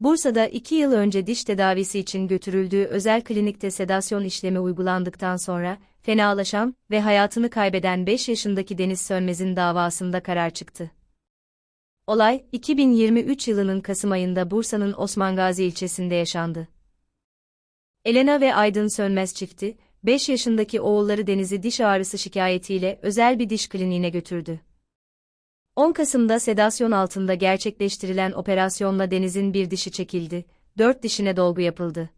Bursa'da 2 yıl önce diş tedavisi için götürüldüğü özel klinikte sedasyon işlemi uygulandıktan sonra, fenalaşan ve hayatını kaybeden 5 yaşındaki Deniz Sönmez'in davasında karar çıktı. Olay, 2023 yılının Kasım ayında Bursa'nın Osman Gazi ilçesinde yaşandı. Elena ve Aydın Sönmez çifti, 5 yaşındaki oğulları Deniz'i diş ağrısı şikayetiyle özel bir diş kliniğine götürdü. 10 Kasım'da sedasyon altında gerçekleştirilen operasyonla Deniz'in bir dişi çekildi, 4 dişine dolgu yapıldı.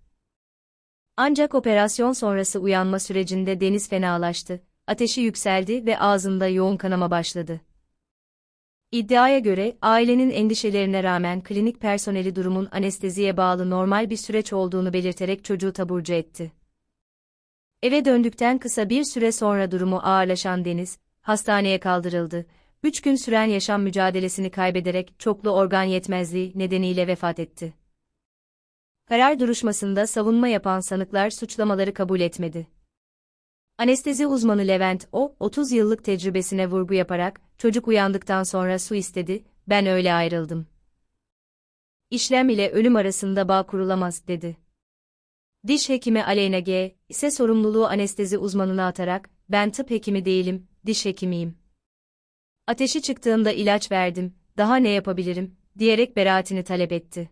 Ancak operasyon sonrası uyanma sürecinde Deniz fenalaştı, ateşi yükseldi ve ağzında yoğun kanama başladı. İddiaya göre, ailenin endişelerine rağmen klinik personeli durumun anesteziye bağlı normal bir süreç olduğunu belirterek çocuğu taburcu etti. Eve döndükten kısa bir süre sonra durumu ağırlaşan Deniz, hastaneye kaldırıldı. 3 gün süren yaşam mücadelesini kaybederek çoklu organ yetmezliği nedeniyle vefat etti. Karar duruşmasında savunma yapan sanıklar suçlamaları kabul etmedi. Anestezi uzmanı Levent O, 30 yıllık tecrübesine vurgu yaparak, çocuk uyandıktan sonra su istedi, ben öyle ayrıldım. İşlem ile ölüm arasında bağ kurulamaz, dedi. Diş hekimi Aleyna G. ise sorumluluğu anestezi uzmanına atarak, ben tıp hekimi değilim, diş hekimiyim. Ateşi çıktığında ilaç verdim, daha ne yapabilirim, diyerek beraatini talep etti.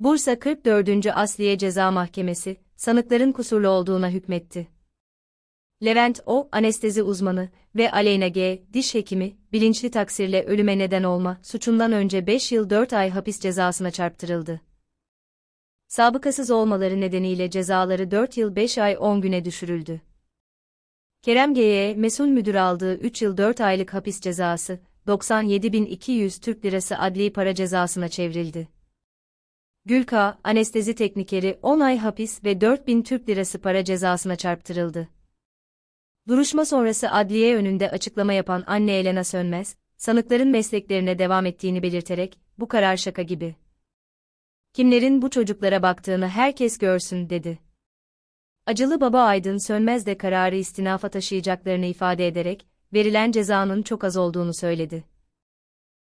Bursa 44. Asliye Ceza Mahkemesi, sanıkların kusurlu olduğuna hükmetti. Levent O, anestezi uzmanı ve Aleyna G, diş hekimi, bilinçli taksirle ölüme neden olma suçundan önce 5 yıl 4 ay hapis cezasına çarptırıldı. Sabıkasız olmaları nedeniyle cezaları 4 yıl 5 ay 10 güne düşürüldü. Kerem G'ye mesul müdür aldığı 3 yıl 4 aylık hapis cezası, 97.200 Türk Lirası adli para cezasına çevrildi. Gülka, anestezi teknikeri 10 ay hapis ve 4000 Türk Lirası para cezasına çarptırıldı. Duruşma sonrası adliye önünde açıklama yapan anne Elena Sönmez, sanıkların mesleklerine devam ettiğini belirterek, bu karar şaka gibi. Kimlerin bu çocuklara baktığını herkes görsün, dedi. Acılı baba Aydın Sönmez de kararı istinafa taşıyacaklarını ifade ederek, verilen cezanın çok az olduğunu söyledi.